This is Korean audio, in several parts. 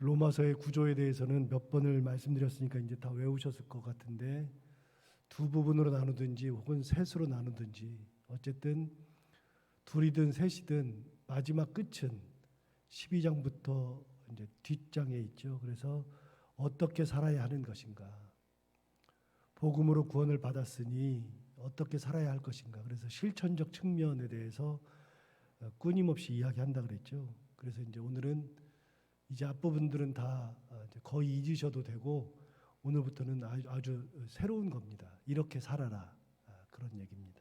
로마서의 구조에 대해서는 몇 번을 말씀드렸으니까 이제 다 외우셨을 것 같은데 두 부분으로 나누든지 혹은 셋으로 나누든지 어쨌든 둘이든 셋이든 마지막 끝은 12장부터 이제 뒷장에 있죠. 그래서 어떻게 살아야 하는 것인가? 복음으로 구원을 받았으니 어떻게 살아야 할 것인가? 그래서 실천적 측면에 대해서 어, 끊임없이 이야기한다 그랬죠. 그래서 이제 오늘은 이제 앞부분들은 다 어, 거의 잊으셔도 되고 오늘부터는 아주, 새로운 겁니다. 이렇게 살아라 아, 그런 얘기입니다.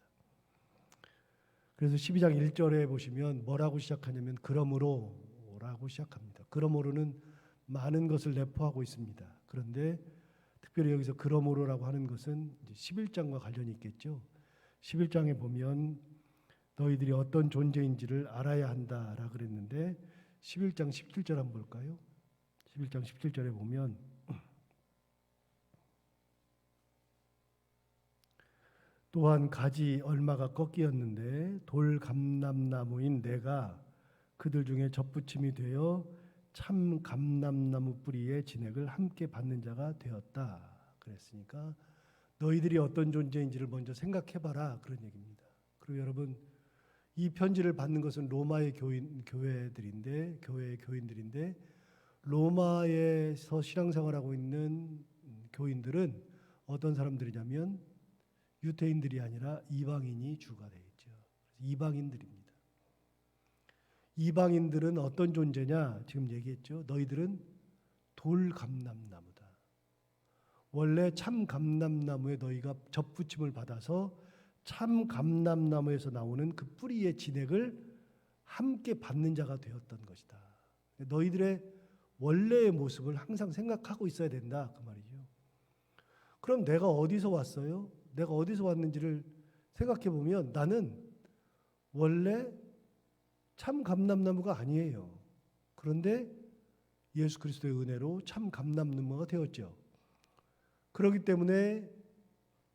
그래서 12장 1절에 보시면 뭐라고 시작하냐면 그러므로라고 시작합니다. 그러므로는 많은 것을 내포하고 있습니다. 그런데 특별히 여기서 그러므로라고 하는 것은 이제 11장과 관련이 있겠죠. 11장에 보면 너희들이 어떤 존재인지를 알아야 한다라 그랬는데 11장 17절 한번 볼까요? 11장 17절에 보면 또한 가지 얼마가 꺾이었는데 돌 감람나무인 내가 그들 중에 접붙임이 되어 참 감람나무 뿌리의 진액을 함께 받는 자가 되었다. 그랬으니까 너희들이 어떤 존재인지를 먼저 생각해봐라 그런 얘기입니다. 그리고 여러분 이 편지를 받는 것은 로마의 교인 교회들인데 교회의 교인들인데 로마에서 신앙생활하고 있는 교인들은 어떤 사람들이냐면 유대인들이 아니라 이방인이 주가 되어 있죠. 이방인들입니다. 이방인들은 어떤 존재냐? 지금 얘기했죠. 너희들은 돌 감람나무다. 원래 참 감람나무에 너희가 접붙임을 받아서 참 감람나무에서 나오는 그 뿌리의 진액을 함께 받는 자가 되었던 것이다. 너희들의 원래의 모습을 항상 생각하고 있어야 된다 그 말이죠. 그럼 내가 어디서 왔어요? 내가 어디서 왔는지를 생각해 보면 나는 원래 참 감람나무가 아니에요. 그런데 예수 그리스도의 은혜로 참 감람나무가 되었죠. 그렇기 때문에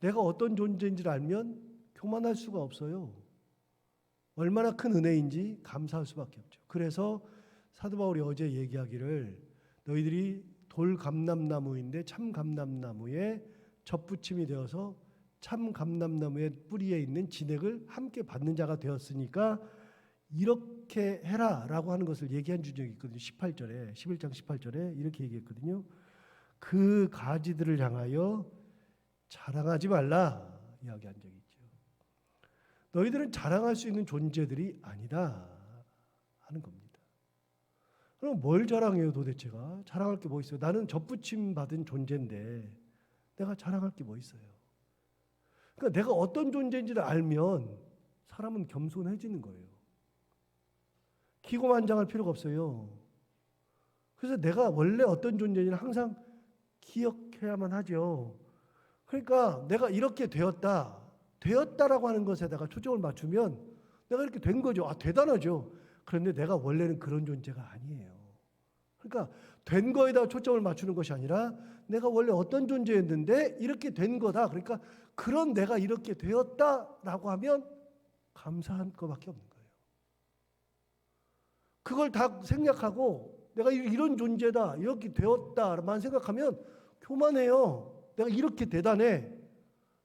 내가 어떤 존재인지를 알면 교만할 수가 없어요. 얼마나 큰 은혜인지 감사할 수밖에 없죠. 그래서 사도 바울이 어제 얘기하기를 너희들이 돌 감람나무인데 참 감람나무에 접붙임이 되어서 참 감람나무의 뿌리에 있는 진액을 함께 받는 자가 되었으니까 이렇게 해라라고 하는 것을 얘기한 적이 있거든요. 18절에 11장 18절에 이렇게 얘기했거든요. 그 가지들을 향하여 자랑하지 말라 이야기한 적이. 너희들은 자랑할 수 있는 존재들이 아니다 하는 겁니다. 그럼 뭘 자랑해요 도대체가? 자랑할 게 뭐 있어요? 나는 접붙임 받은 존재인데 내가 자랑할 게 뭐 있어요? 그러니까 내가 어떤 존재인지를 알면 사람은 겸손해지는 거예요. 기고만장할 필요가 없어요. 그래서 내가 원래 어떤 존재인지를 항상 기억해야만 하죠. 그러니까 내가 이렇게 되었다, 되었다라고 하는 것에다가 초점을 맞추면 내가 이렇게 된 거죠. 아, 대단하죠. 그런데 내가 원래는 그런 존재가 아니에요. 그러니까 된 거에다 초점을 맞추는 것이 아니라 내가 원래 어떤 존재였는데 이렇게 된 거다. 그러니까 그런 내가 이렇게 되었다라고 하면 감사한 것밖에 없는 거예요. 그걸 다 생각하고 내가 이런 존재다, 이렇게 되었다만 생각하면 교만해요. 내가 이렇게 대단해.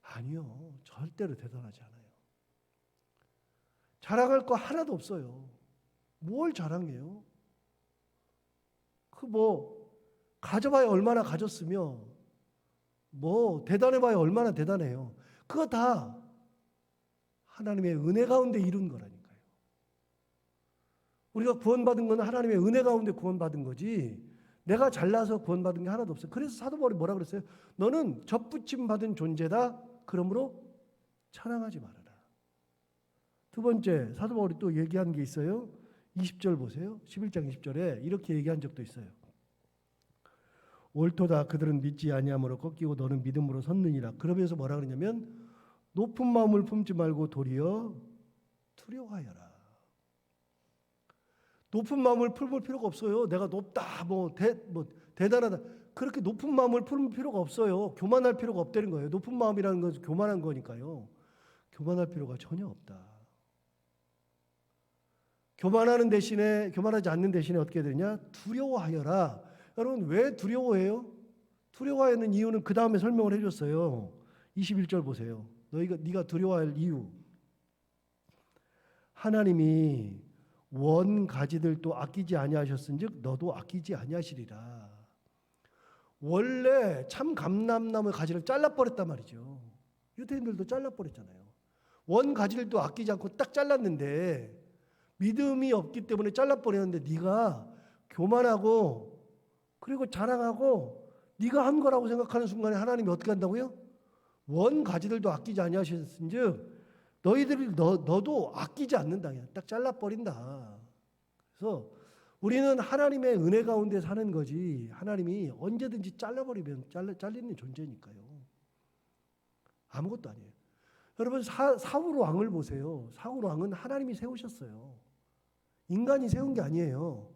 아니요. 절대로 대단하지 않아요. 자랑할 거 하나도 없어요. 뭘 자랑해요? 그 뭐 가져봐야 얼마나 가졌으며 뭐 대단해봐야 얼마나 대단해요. 그거 다 하나님의 은혜 가운데 이룬 거라니까요. 우리가 구원받은 건 하나님의 은혜 가운데 구원받은 거지. 내가 잘나서 구원받은 게 하나도 없어요. 그래서 사도 바울이 뭐라 그랬어요? 너는 접붙임 받은 존재다. 그러므로 찬양하지 말아라. 두 번째 사도 바울이 또 얘기한 게 있어요. 20절 보세요. 11장 20절에 이렇게 얘기한 적도 있어요. 옳도다 그들은 믿지 아니함으로 꺾이고 너는 믿음으로 섰느니라. 그러면서 뭐라 그러냐면 높은 마음을 품지 말고 도리어 두려워하여라. 높은 마음을 품을 필요가 없어요. 내가 높다, 뭐, 대, 뭐 대단하다. 그렇게 높은 마음을 품을 필요가 없어요. 교만할 필요가 없다는 거예요. 높은 마음이라는 것은 교만한 거니까요. 교만할 필요가 전혀 없다. 교만하는 대신에 교만하지 않는 대신에 어떻게 되냐? 두려워하여라. 여러분 왜 두려워해요? 두려워하는 이유는 그 다음에 설명을 해줬어요. 21절 보세요. 너희가 네가 두려워할 이유. 하나님이 원 가지들도 아끼지 아니하셨은즉 너도 아끼지 아니하시리라. 원래 참 감람나무 가지를 잘라 버렸단 말이죠. 유대인들도 잘라 버렸잖아요. 원 가지들도 아끼지 않고 딱 잘랐는데 믿음이 없기 때문에 잘라 버렸는데 네가 교만하고 그리고 자랑하고 네가 한 거라고 생각하는 순간에 하나님이 어떻게 한다고요? 원 가지들도 아끼지 아니하셨은즉 너희들이 너, 너도 아끼지 않는다. 그냥 딱 잘라 버린다. 그래서 우리는 하나님의 은혜 가운데 사는 거지 하나님이 언제든지 잘라버리면 잘라, 잘리는 존재니까요. 아무것도 아니에요. 여러분 사, 사울 왕을 보세요. 사울 왕은 하나님이 세우셨어요. 인간이 세운 게 아니에요.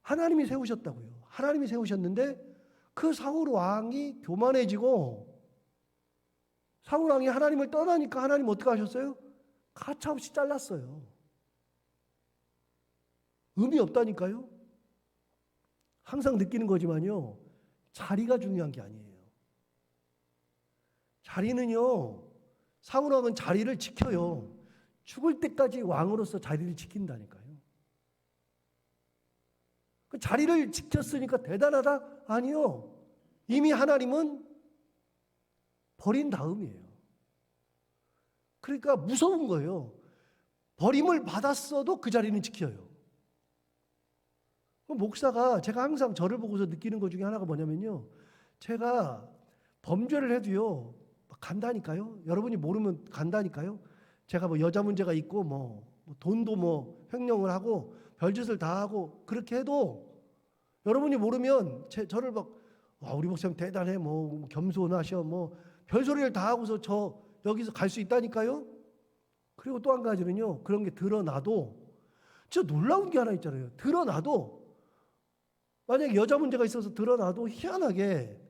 하나님이 세우셨다고요. 하나님이 세우셨는데 그 사울 왕이 교만해지고 사울 왕이 하나님을 떠나니까 하나님 어떻게 하셨어요? 가차없이 잘랐어요. 의미 없다니까요. 항상 느끼는 거지만요. 자리가 중요한 게 아니에요. 자리는요. 사울 왕은 자리를 지켜요. 죽을 때까지 왕으로서 자리를 지킨다니까요. 그 자리를 지켰으니까 대단하다? 아니요. 이미 하나님은 버린 다음이에요. 그러니까 무서운 거예요. 버림을 받았어도 그 자리는 지켜요. 그 목사가 제가 항상 저를 보고서 느끼는 것 중에 하나가 뭐냐면요. 제가 범죄를 해도요. 간다니까요. 여러분이 모르면 간다니까요. 제가 뭐 여자 문제가 있고 뭐 돈도 뭐 횡령을 하고 별짓을 다 하고 그렇게 해도 여러분이 모르면 제, 저를 막 와, 우리 목사님 대단해 뭐 겸손하셔 뭐 별소리를 다 하고서 저 여기서 갈 수 있다니까요. 그리고 또 한 가지는요. 그런 게 드러나도 진짜 놀라운 게 하나 있잖아요. 드러나도 만약에 여자 문제가 있어서 드러나도 희한하게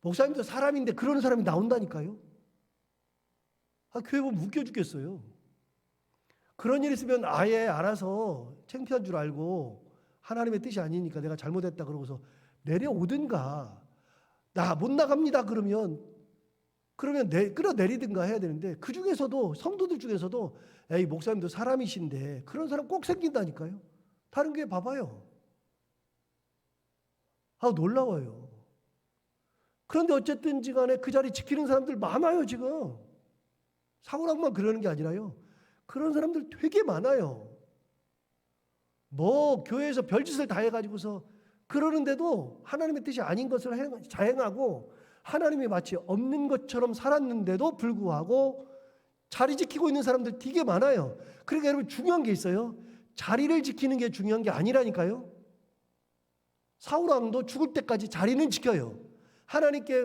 목사님도 사람인데 그러는 사람이 나온다니까요. 아, 교회 보면 웃겨 죽겠어요. 그런 일 있으면 아예 알아서 창피한 줄 알고 하나님의 뜻이 아니니까 내가 잘못했다 그러고서 내려오든가 나 못 나갑니다 그러면 그러면 내, 끌어내리든가 해야 되는데 그 중에서도 성도들 중에서도 에이 목사님도 사람이신데 그런 사람 꼭 생긴다니까요. 다른 교회 봐봐요. 아 놀라워요. 그런데 어쨌든지 간에 그 자리 지키는 사람들 많아요 지금. 사고랑만 그러는 게 아니라요. 그런 사람들 되게 많아요. 뭐 교회에서 별짓을 다 해가지고서 그러는데도 하나님의 뜻이 아닌 것을 행- 자행하고 하나님이 마치 없는 것처럼 살았는데도 불구하고 자리 지키고 있는 사람들 되게 많아요. 그러니까 여러분 중요한 게 있어요. 자리를 지키는 게 중요한 게 아니라니까요. 사울 왕도 죽을 때까지 자리는 지켜요. 하나님께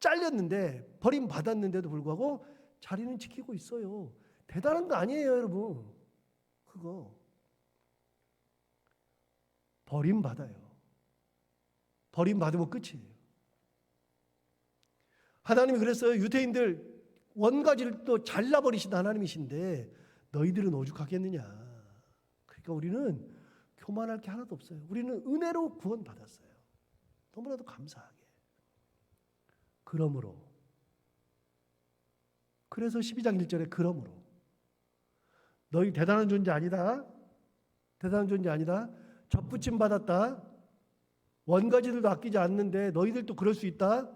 잘렸는데 버림 받았는데도 불구하고 자리는 지키고 있어요. 대단한 거 아니에요, 여러분. 그거 버림 받아요. 버림 받으면 끝이에요. 하나님이 그랬어요. 유대인들 원가지를 또 잘라버리신 하나님이신데 너희들은 오죽하겠느냐. 그러니까 우리는 교만할 게 하나도 없어요. 우리는 은혜로 구원받았어요. 너무나도 감사하게. 그러므로 그래서 12장 1절에 그러므로 너희 대단한 존재 아니다. 대단한 존재 아니다. 접붙임 받았다. 원가지들도 아끼지 않는데 너희들도 그럴 수 있다.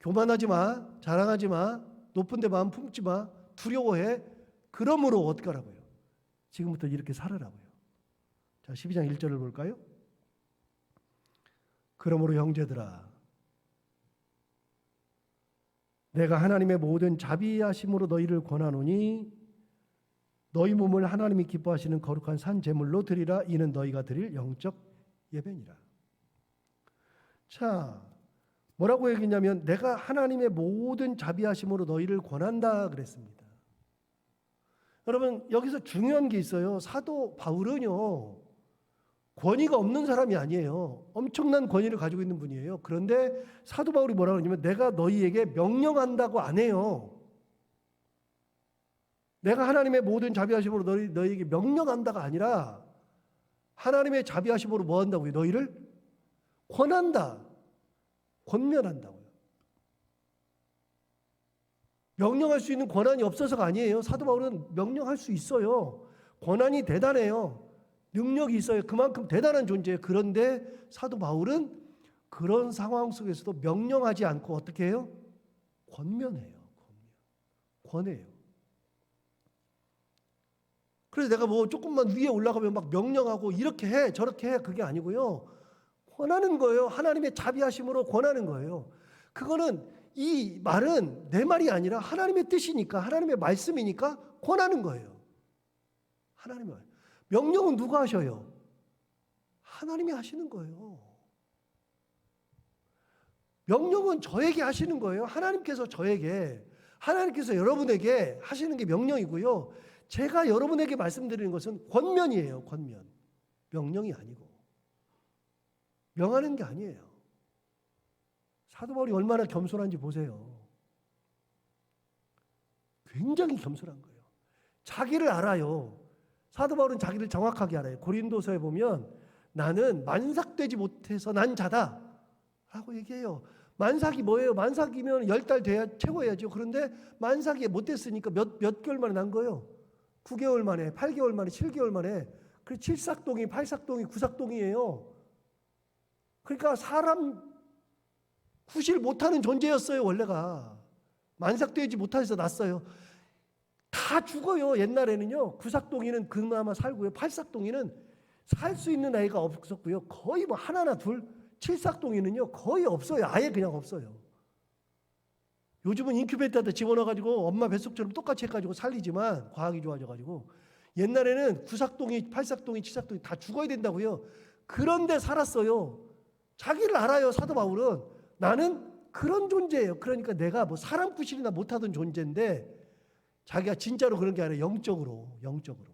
교만하지 마. 자랑하지 마. 높은 데 마음 품지 마. 두려워해. 그러므로 어떻게 하라고요? 지금부터 이렇게 살아라고요. 자, 12장 1절을 볼까요? 그러므로 형제들아 내가 하나님의 모든 자비하심으로 너희를 권하노니 너희 몸을 하나님이 기뻐하시는 거룩한 산 제물로 드리라 이는 너희가 드릴 영적 예배니라. 자, 뭐라고 얘기했냐면 내가 하나님의 모든 자비하심으로 너희를 권한다 그랬습니다. 여러분 여기서 중요한 게 있어요. 사도 바울은요 권위가 없는 사람이 아니에요. 엄청난 권위를 가지고 있는 분이에요. 그런데 사도 바울이 뭐라고 하냐면 내가 너희에게 명령한다고 안 해요. 내가 하나님의 모든 자비하심으로 너희, 너희에게 명령한다가 아니라 하나님의 자비하심으로 뭐 한다고요? 너희를 권한다. 권면한다고요. 명령할 수 있는 권한이 없어서가 아니에요. 사도 바울은 명령할 수 있어요. 권한이 대단해요. 능력이 있어요. 그만큼 대단한 존재예요. 그런데 사도 바울은 그런 상황 속에서도 명령하지 않고 어떻게 해요? 권면해요. 권면. 권해요. 그래서 내가 뭐 조금만 위에 올라가면 막 명령하고 이렇게 해 저렇게 해 그게 아니고요. 권하는 거예요. 하나님의 자비하심으로 권하는 거예요. 그거는 이 말은 내 말이 아니라 하나님의 뜻이니까 하나님의 말씀이니까 권하는 거예요. 하나님의 말. 명령은 누가 하셔요? 하나님이 하시는 거예요. 명령은 저에게 하시는 거예요. 하나님께서 저에게, 하나님께서 여러분에게 하시는 게 명령이고요. 제가 여러분에게 말씀드리는 것은 권면이에요. 권면. 명령이 아니고. 명하는 게 아니에요. 사도 바울이 얼마나 겸손한지 보세요. 굉장히 겸손한 거예요. 자기를 알아요. 사도 바울은 자기를 정확하게 알아요. 고린도서에 보면 나는 만삭되지 못해서 난 자다. 라고 얘기해요. 만삭이 뭐예요? 만삭이면 열 달 돼야 채워야죠. 그런데 만삭이 못 됐으니까 몇, 몇 개월 만에 난 거예요. 9개월 만에, 8개월 만에, 7개월 만에. 그 칠삭동이, 팔삭동이, 구삭동이에요. 그러니까 사람 구실 못하는 존재였어요, 원래가. 만삭되지 못해서 났어요. 다 죽어요, 옛날에는요. 구삭동이는 그나마 살고요. 팔삭동이는 살 수 있는 아이가 없었고요. 거의 뭐 하나나 둘, 칠삭동이는요, 거의 없어요. 아예 그냥 없어요. 요즘은 인큐베이터에다 집어넣어가지고 엄마 뱃속처럼 똑같이 해가지고 살리지만 과학이 좋아져가지고 옛날에는 구삭동이, 팔삭동이, 칠삭동이 다 죽어야 된다고요. 그런데 살았어요. 자기를 알아요, 사도 바울은. 나는 그런 존재예요. 그러니까 내가 뭐 사람 구실이나 못하던 존재인데 자기가 진짜로 그런 게 아니라 영적으로, 영적으로.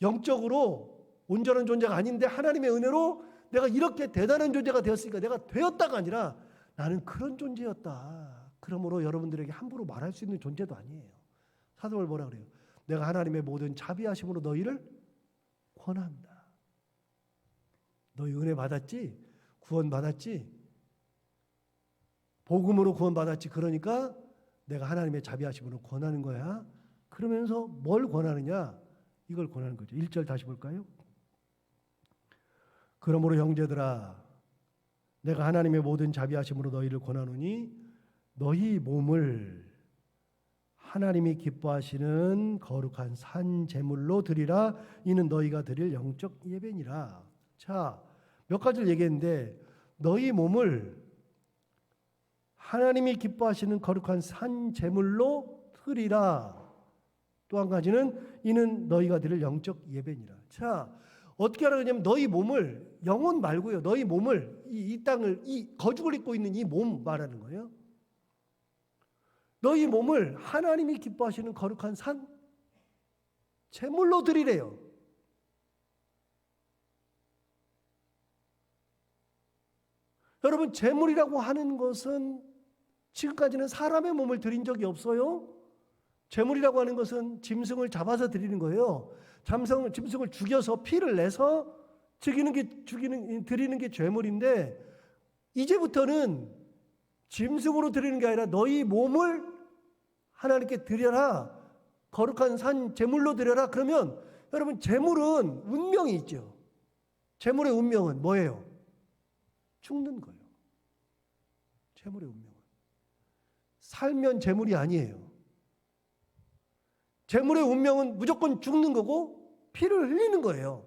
영적으로 온전한 존재가 아닌데 하나님의 은혜로 내가 이렇게 대단한 존재가 되었으니까 내가 되었다가 아니라 나는 그런 존재였다. 그러므로 여러분들에게 함부로 말할 수 있는 존재도 아니에요. 사도를 뭐라 그래요? 내가 하나님의 모든 자비하심으로 너희를 권한다. 너희 은혜 받았지? 구원 받았지? 복음으로 구원 받았지? 그러니까 내가 하나님의 자비하심으로 권하는 거야. 그러면서 뭘 권하느냐? 이걸 권하는 거죠. 1절 다시 볼까요? 그러므로 형제들아 내가 하나님의 모든 자비하심으로 너희를 권하노니 너희 몸을 하나님이 기뻐하시는 거룩한 산 제물로 드리라 이는 너희가 드릴 영적 예배니라. 자, 몇 가지를 얘기했는데 너희 몸을 하나님이 기뻐하시는 거룩한 산 제물로 드리라. 또 한 가지는 이는 너희가 드릴 영적 예배니라. 자, 어떻게 하라 그러냐면 너희 몸을 영혼 말고요. 너희 몸을 이, 이 땅을 이 거죽을 입고 있는 이 몸 말하는 거예요. 너희 몸을 하나님이 기뻐하시는 거룩한 산 제물로 드리래요. 여러분 제물이라고 하는 것은 지금까지는 사람의 몸을 드린 적이 없어요. 제물이라고 하는 것은 짐승을 잡아서 드리는 거예요. 잠성 짐승을 죽여서 피를 내서 죽이는 게 죽이는 드리는 게 죄물인데 이제부터는 짐승으로 드리는 게 아니라 너희 몸을 하나님께 드려라. 거룩한 산 제물로 드려라. 그러면 여러분 제물은 운명이 있죠. 제물의 운명은 뭐예요? 죽는 거예요. 제물의 운명은 살면 제물이 아니에요. 재물의 운명은 무조건 죽는 거고 피를 흘리는 거예요.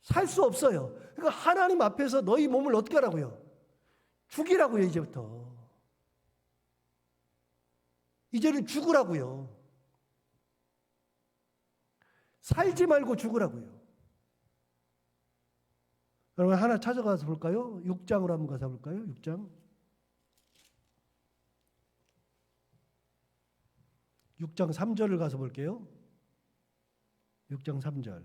살 수 없어요. 그러니까 하나님 앞에서 너희 몸을 어떻게 하라고요? 죽이라고요, 이제부터. 이제는 죽으라고요. 살지 말고 죽으라고요. 여러분 하나 찾아가서 볼까요? 6장으로 한번 가서 볼까요? 6장. 6장 3절을 가서 볼게요. 6장 3절.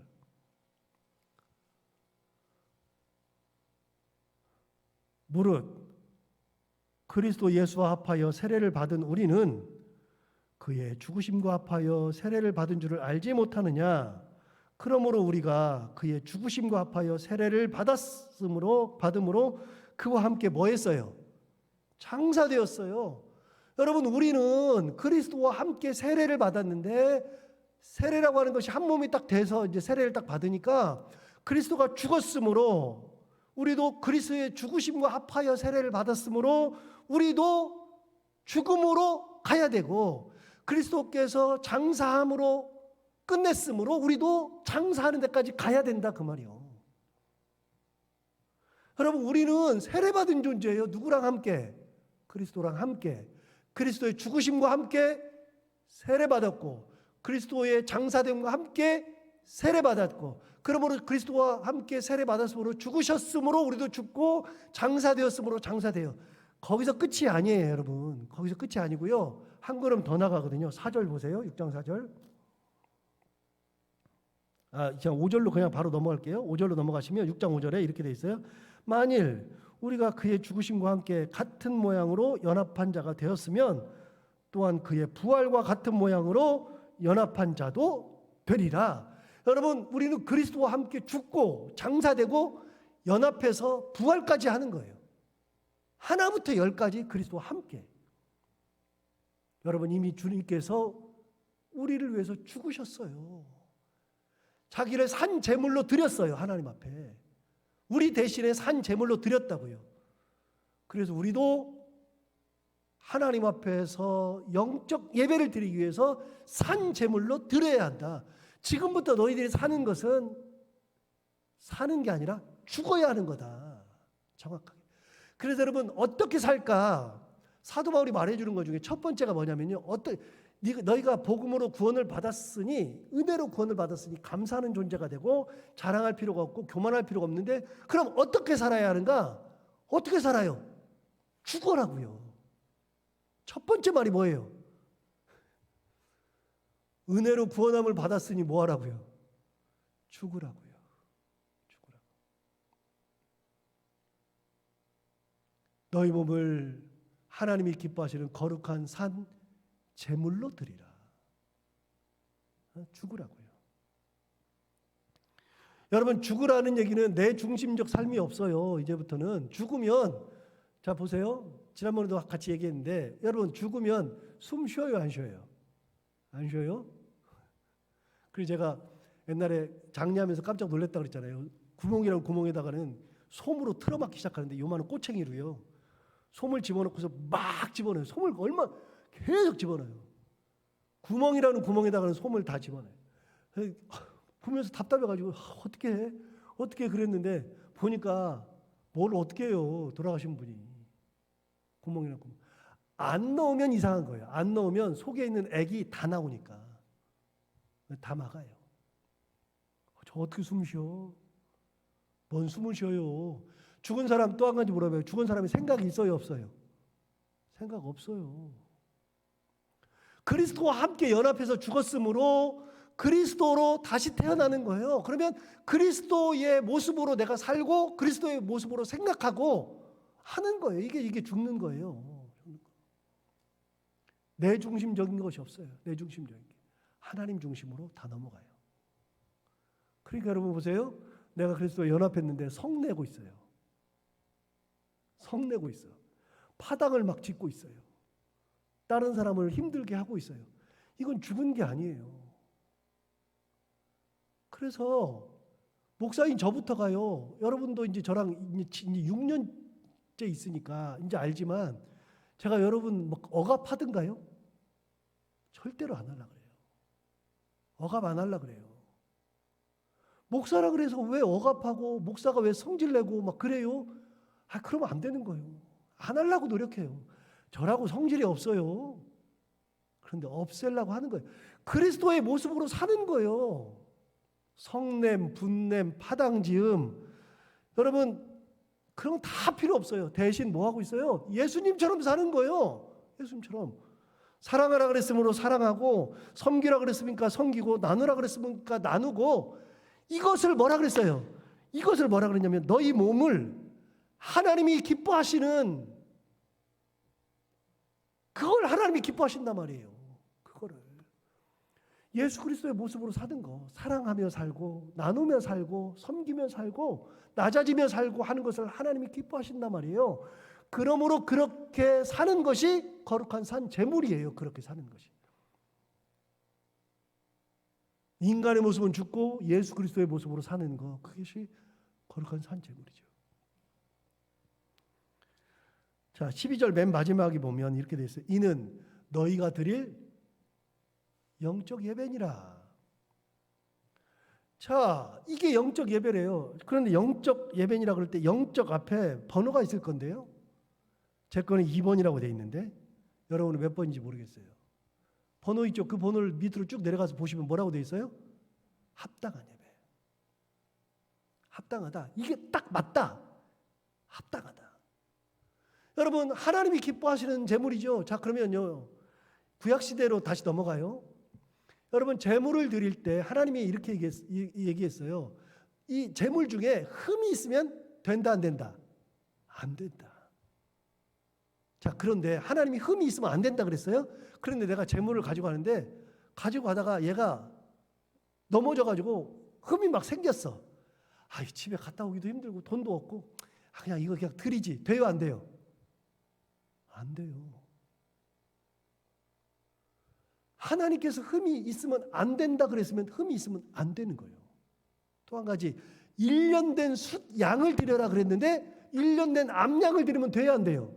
무릇 그리스도 예수와 합하여 세례를 받은 우리는 그의 죽으심과 합하여 세례를 받은 줄을 알지 못하느냐? 그러므로 우리가 그의 죽으심과 합하여 세례를 받았으므로 받음으로 그와 함께 뭐 했어요? 장사되었어요. 여러분 우리는 그리스도와 함께 세례를 받았는데 세례라고 하는 것이 한 몸이 딱 돼서 이제 세례를 딱 받으니까 그리스도가 죽었으므로 우리도 그리스도의 죽으심과 합하여 세례를 받았으므로 우리도 죽음으로 가야 되고 그리스도께서 장사함으로 끝냈으므로 우리도 장사하는 데까지 가야 된다 그 말이요. 여러분 우리는 세례받은 존재예요. 누구랑 함께? 그리스도랑 함께. 그리스도의 죽으심과 함께 세례받았고 그리스도의 장사됨과 함께 세례받았고 그러므로 그리스도와 함께 세례받았으므로 죽으셨으므로 우리도 죽고 장사되었으므로 장사돼요. 거기서 끝이 아니에요, 여러분. 거기서 끝이 아니고요. 한 걸음 더 나가거든요. 4절 보세요. 6장 4절. 아, 그냥 5절로 그냥 바로 넘어갈게요. 5절로 넘어가시면 6장 5절에 이렇게 돼 있어요. 만일 우리가 그의 죽으심과 함께 같은 모양으로 연합한 자가 되었으면 또한 그의 부활과 같은 모양으로 연합한 자도 되리라. 여러분, 우리는 그리스도와 함께 죽고 장사되고 연합해서 부활까지 하는 거예요. 하나부터 열까지 그리스도와 함께. 여러분 이미 주님께서 우리를 위해서 죽으셨어요. 자기를 산 제물로 드렸어요. 하나님 앞에. 우리 대신에 산 제물로 드렸다고요. 그래서 우리도 하나님 앞에서 영적 예배를 드리기 위해서 산 제물로 드려야 한다. 지금부터 너희들이 사는 것은 사는 게 아니라 죽어야 하는 거다. 정확하게. 그래서 여러분 어떻게 살까? 사도 바울이 말해 주는 것 중에 첫 번째가 뭐냐면요. 어떤 너희가 복음으로 구원을 받았으니 은혜로 구원을 받았으니 감사하는 존재가 되고 자랑할 필요가 없고 교만할 필요가 없는데 그럼 어떻게 살아야 하는가? 어떻게 살아요? 죽어라고요. 첫 번째 말이 뭐예요? 은혜로 구원함을 받았으니 뭐 하라고요? 죽으라고요. 죽으라고. 너희 몸을 하나님이 기뻐하시는 거룩한 산 제물로 드리라. 어, 죽으라고요. 여러분 죽으라는 얘기는 내 중심적 삶이 없어요. 이제부터는 죽으면 자 보세요. 지난번에도 같이 얘기했는데 여러분 죽으면 숨 쉬어요, 안 쉬어요? 안 쉬어요? 그리고 제가 옛날에 장례하면서 깜짝 놀랐다 그랬잖아요. 구멍이랑 구멍에다가는 솜으로 틀어막기 시작하는데 요만한 꼬챙이로요. 솜을 집어넣고서 막 집어넣어요. 솜을 얼마 계속 집어넣어요. 구멍이라는 구멍에다가는 솜을 다 집어넣어요. 보면서 답답해가지고 어떻게 해? 어떻게 그랬는데 보니까 뭘 어떻게 해요? 돌아가신 분이 구멍이라는 구멍. 안 넣으면 이상한 거예요. 안 넣으면 속에 있는 액이 다 나오니까 다 막아요. 저 어떻게 숨 쉬어? 뭔 숨을 쉬어요? 죽은 사람 또 한 가지 물어봐요. 죽은 사람이 생각이 있어요, 없어요? 생각 없어요. 그리스도와 함께 연합해서 죽었으므로 그리스도로 다시 태어나는 거예요. 그러면 그리스도의 모습으로 내가 살고 그리스도의 모습으로 생각하고 하는 거예요. 이게 이게 죽는 거예요. 내 중심적인 것이 없어요. 내 중심적인 게 하나님 중심으로 다 넘어가요. 그러니까 여러분 보세요. 내가 그리스도와 연합했는데 성내고 있어요. 성내고 있어. 파당을 막 짓고 있어요. 다른 사람을 힘들게 하고 있어요. 이건 죽은 게 아니에요. 그래서 목사인 저부터가요. 여러분도 이제 저랑 이제 6년째 있으니까 이제 알지만 제가 여러분 뭐 억압하든가요? 절대로 안 하려 그래요. 억압 안 하려 그래요. 목사라 그래서 왜 억압하고 목사가 왜 성질 내고 막 그래요? 아 그러면 안 되는 거예요. 안 하려고 노력해요. 저라고 성질이 없어요. 그런데 없애려고 하는 거예요. 그리스도의 모습으로 사는 거예요. 성냄, 분냄, 파당지음. 여러분, 그런 거 다 필요 없어요. 대신 뭐 하고 있어요? 예수님처럼 사는 거예요. 예수님처럼. 사랑하라 그랬으므로 사랑하고, 섬기라 그랬으니까 섬기고, 나누라 그랬으니까 나누고, 이것을 뭐라 그랬어요? 이것을 뭐라 그랬냐면, 너희 몸을 하나님이 기뻐하시는 그걸 하나님이 기뻐하신단 말이에요. 그거를. 예수 그리스도의 모습으로 사는 거, 사랑하며 살고 나누며 살고 섬기며 살고 낮아지며 살고 하는 것을 하나님이 기뻐하신단 말이에요. 그러므로 그렇게 사는 것이 거룩한 산 제물이에요. 그렇게 사는 것이. 인간의 모습은 죽고 예수 그리스도의 모습으로 사는 거 그것이 거룩한 산 제물이죠. 자, 12절 맨 마지막에 보면 이렇게 돼 있어요. 이는 너희가 드릴 영적 예배니라. 자, 이게 영적 예배래요. 그런데 영적 예배니라 그럴 때 영적 앞에 번호가 있을 건데요. 제 거는 2번이라고 돼 있는데 여러분은 몇 번인지 모르겠어요. 번호 있죠. 그 번호를 밑으로 쭉 내려가서 보시면 뭐라고 돼 있어요? 합당한 예배. 합당하다. 이게 딱 맞다. 합당하다. 여러분 하나님이 기뻐하시는 제물이죠. 자 그러면요 구약 시대로 다시 넘어가요. 여러분 제물을 드릴 때 하나님이 이렇게 얘기했, 이- 얘기했어요. 이 제물 중에 흠이 있으면 된다 안 된다? 안 된다. 자 그런데 하나님이 흠이 있으면 안 된다 그랬어요. 그런데 내가 제물을 가지고 가는데 가지고 가다가 얘가 넘어져 가지고 흠이 막 생겼어. 아, 이 집에 갔다 오기도 힘들고 돈도 없고 아, 그냥 이거 그냥 드리지 돼요 안 돼요? 안 돼요. 하나님께서 흠이 있으면 안 된다 그랬으면 흠이 있으면 안 되는 거예요. 또 한 가지 1년 된 숫 양을 드려라 그랬는데 1년 된 암양을 드리면 돼요 안 돼요?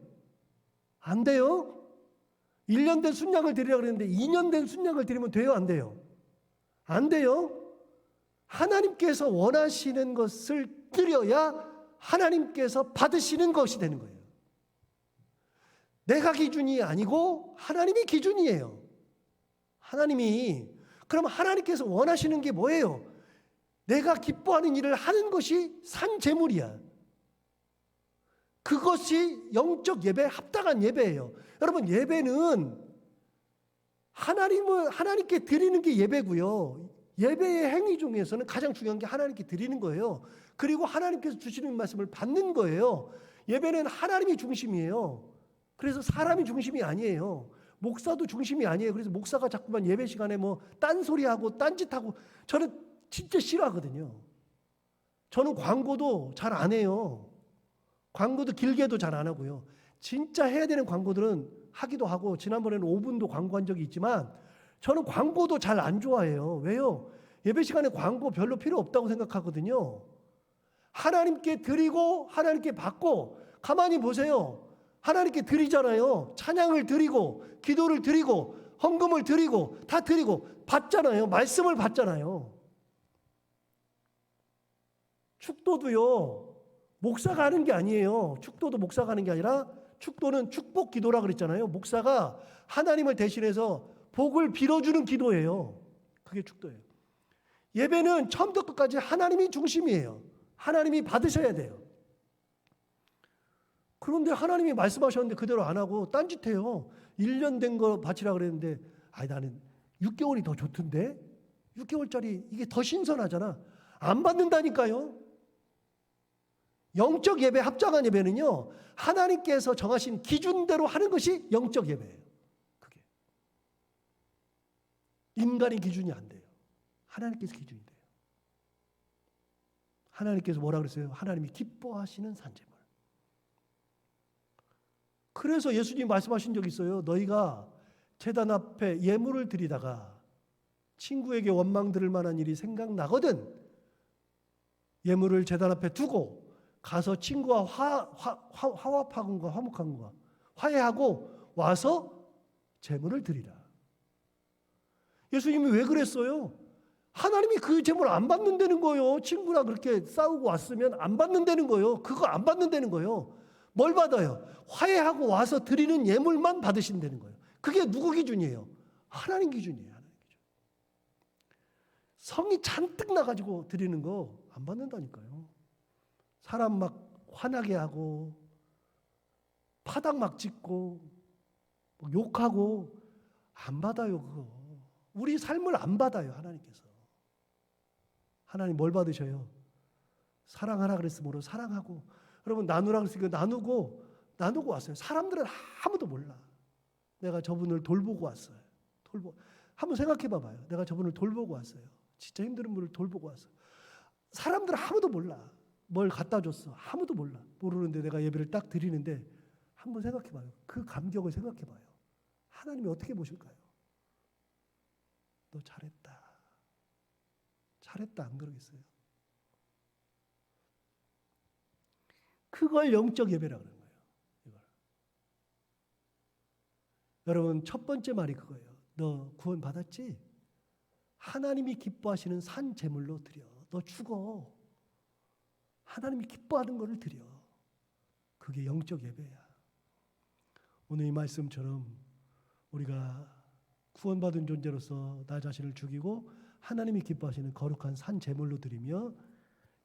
안 돼요. 1년 된 순양을 드리라 그랬는데 2년 된 순양을 드리면 돼요 안 돼요? 안 돼요. 하나님께서 원하시는 것을 드려야 하나님께서 받으시는 것이 되는 거예요. 내가 기준이 아니고 하나님이 기준이에요. 하나님이 그럼 하나님께서 원하시는 게 뭐예요? 내가 기뻐하는 일을 하는 것이 산 제물이야. 그것이 영적 예배 합당한 예배예요. 여러분 예배는 하나님을 하나님께 드리는 게 예배고요. 예배의 행위 중에서는 가장 중요한 게 하나님께 드리는 거예요. 그리고 하나님께서 주시는 말씀을 받는 거예요. 예배는 하나님이 중심이에요. 그래서 사람이 중심이 아니에요. 목사도 중심이 아니에요. 그래서 목사가 자꾸만 예배 시간에 뭐 딴소리하고 딴짓하고 저는 진짜 싫어하거든요. 저는 광고도 잘 안 해요. 광고도 길게도 잘 안 하고요. 진짜 해야 되는 광고들은 하기도 하고 지난번에는 5분도 광고한 적이 있지만 저는 광고도 잘 안 좋아해요. 왜요? 예배 시간에 광고 별로 필요 없다고 생각하거든요. 하나님께 드리고 하나님께 받고 가만히 보세요. 하나님께 드리잖아요. 찬양을 드리고 기도를 드리고 헌금을 드리고 다 드리고 받잖아요. 말씀을 받잖아요. 축도도요. 목사가 하는 게 아니에요. 축도도 목사가 하는 게 아니라 축도는 축복 기도라 그랬잖아요. 목사가 하나님을 대신해서 복을 빌어주는 기도예요. 그게 축도예요. 예배는 처음부터 끝까지 하나님이 중심이에요. 하나님이 받으셔야 돼요. 그런데 하나님이 말씀하셨는데 그대로 안 하고 딴짓해요. 1년 된 거 바치라 그랬는데 아니 나는 6개월이 더 좋던데 6개월짜리 이게 더 신선하잖아. 안 받는다니까요. 영적 예배 합당한 예배는요. 하나님께서 정하신 기준대로 하는 것이 영적 예배예요. 그게 인간의 기준이 안 돼요. 하나님께서 기준이 돼요. 하나님께서 뭐라 그랬어요? 하나님이 기뻐하시는 산재물. 그래서 예수님 말씀하신 적 있어요. 너희가 제단 앞에 예물을 드리다가 친구에게 원망 들을 만한 일이 생각나거든. 예물을 제단 앞에 두고 가서 친구와 화, 화, 화, 화합하건가 화목한가 화해하고 와서 제물을 드리라. 예수님이 왜 그랬어요? 하나님이 그 제물 안 받는다는 거예요. 친구랑 그렇게 싸우고 왔으면 안 받는다는 거예요. 그거 안 받는다는 거예요. 뭘 받아요? 화해하고 와서 드리는 예물만 받으신다는 거예요. 그게 누구 기준이에요? 하나님 기준이에요. 하나님 기준. 성이 잔뜩 나가지고 드리는 거 안 받는다니까요. 사람 막 화나게 하고 파닥 막 찍고 막 욕하고 안 받아요 그거. 우리 삶을 안 받아요 하나님께서. 하나님 뭘 받으셔요? 사랑하라 그랬으므로 사랑하고 여러분 나누라 그랬으니까 나누고 나누고 왔어요. 사람들은 아무도 몰라. 내가 저분을 돌보고 왔어요. 돌보 한번 생각해 봐봐요. 내가 저분을 돌보고 왔어요. 진짜 힘든 분을 돌보고 왔어. 사람들 아무도 몰라. 뭘 갖다 줬어. 아무도 몰라. 모르는데 내가 예배를 딱 드리는데 한번 생각해 봐요. 그 감격을 생각해 봐요. 하나님이 어떻게 보실까요? 너 잘했다. 잘했다 안 그러겠어요? 그걸 영적 예배라 그러는 거예요. 이걸. 여러분 첫 번째 말이 그거예요. 너 구원 받았지? 하나님이 기뻐하시는 산 제물로 드려. 너 죽어. 하나님이 기뻐하는 것을 드려. 그게 영적 예배야. 오늘 이 말씀처럼 우리가 구원받은 존재로서 나 자신을 죽이고 하나님이 기뻐하시는 거룩한 산 제물로 드리며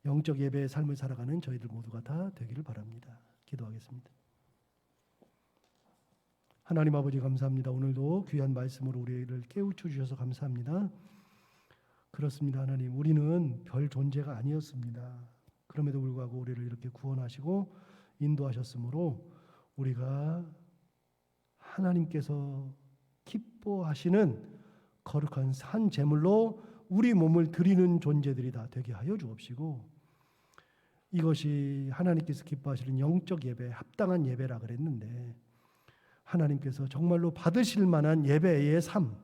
영적 예배의 삶을 살아가는 저희들 모두가 다 되기를 바랍니다. 기도하겠습니다. 하나님 아버지 감사합니다. 오늘도 귀한 말씀으로 우리를 깨우쳐 주셔서 감사합니다. 그렇습니다. 하나님, 우리는 별 존재가 아니었습니다. 그럼에도 불구하고 우리를 이렇게 구원하시고 인도하셨으므로 우리가 하나님께서 기뻐하시는 거룩한 산 제물로 우리 몸을 드리는 존재들이 다 되게 하여 주옵시고 이것이 하나님께서 기뻐하시는 영적 예배, 합당한 예배라 그랬는데 하나님께서 정말로 받으실 만한 예배의 삶,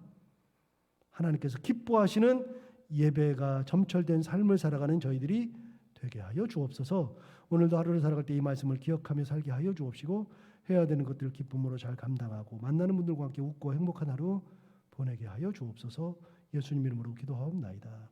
하나님께서 기뻐하시는 예배가 점철된 삶을 살아가는 저희들이 되게 하여 주옵소서. 오늘도 하루를 살아갈 때 이 말씀을 기억하며 살게 하여 주옵시고 해야 되는 것들을 기쁨으로 잘 감당하고 만나는 분들과 함께 웃고 행복한 하루 보내게 하여 주옵소서. 예수님 이름으로 기도하옵나이다.